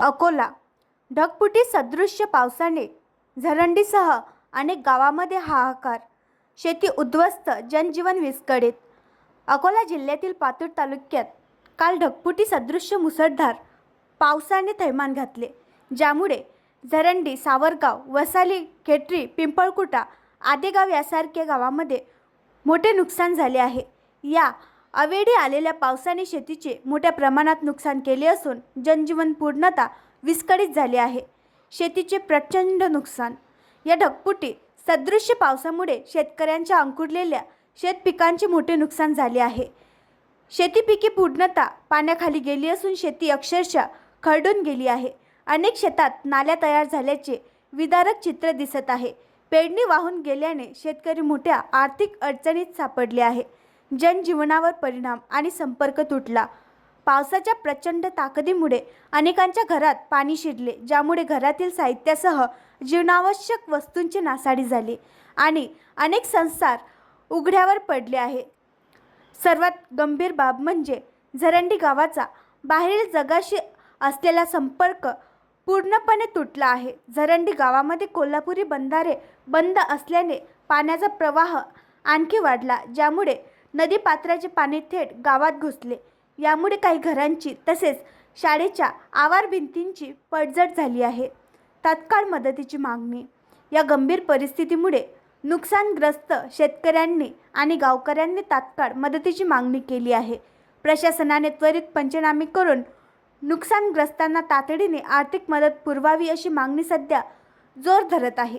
अकोला. ढगपुटी सदृश्य पावसाने झरंडीसह अनेक गावामध्ये हाहाकार. शेती उद्ध्वस्त जनजीवन विस्कळीत. अकोला जिल्ह्यातील पातूर तालुक्यात काल ढगपुटी सदृश्य मुसळधार पावसाने थैमान घातले. ज्यामुळे झरंडी सावरगाव वसाली खेटरी पिंपळकुटा आदेगाव यासारख्या गावामध्ये मोठे नुकसान झाले आहे. या अवेळी आलेल्या पावसाने शेतीचे मोठ्या प्रमाणात नुकसान केले असून जनजीवन पूर्णतः विस्कळीत झाले आहे. शेतीचे प्रचंड नुकसान. या ढगपुटी सदृश्य पावसामुळे शेतकऱ्यांच्या अंकुरलेल्या शेतपिकांचे मोठे नुकसान झाले आहे. शेतीपिके पूर्णतः पाण्याखाली गेली असून शेती अक्षरशः खरडून गेली आहे. अनेक शेतात नाल्या तयार झाल्याचे विदारक चित्र दिसत आहे. पेरणी वाहून गेल्याने शेतकरी मोठ्या आर्थिक अडचणीत सापडले आहे. जनजीवनावर परिणाम आणि संपर्क तुटला. पावसाच्या प्रचंड ताकदीमुळे अनेकांच्या घरात पाणी शिरले ज्यामुळे घरातील साहित्यासह जीवनावश्यक वस्तूंची नासाडी झाली आणि अनेक संसार उघड्यावर पडले आहे सर्वात गंभीर बाब म्हणजे झरंडी गावाचा बाहेरील जगाशी असलेला संपर्क पूर्णपणे तुटला आहे. झरंडी गावामध्ये कोल्हापुरी बंधारे बंद असल्याने पाण्याचा प्रवाह आणखी वाढला ज्यामुळे नदी पात्राचे पाणी थेट गावात घुसले. यामुळे काही घरांची तसेच शाळेच्या आवार भिंतींची पडझड झाली आहे. तात्काळ मदतीची मागणी. या गंभीर परिस्थितीमुळे नुकसानग्रस्त शेतकऱ्यांनी आणि गावकऱ्यांनी तात्काळ मदतीची मागणी केली आहे. प्रशासनाने त्वरित पंचनामे करून नुकसानग्रस्तांना तातडीने आर्थिक मदत पुरवावी अशी मागणी सध्या जोर धरत आहे.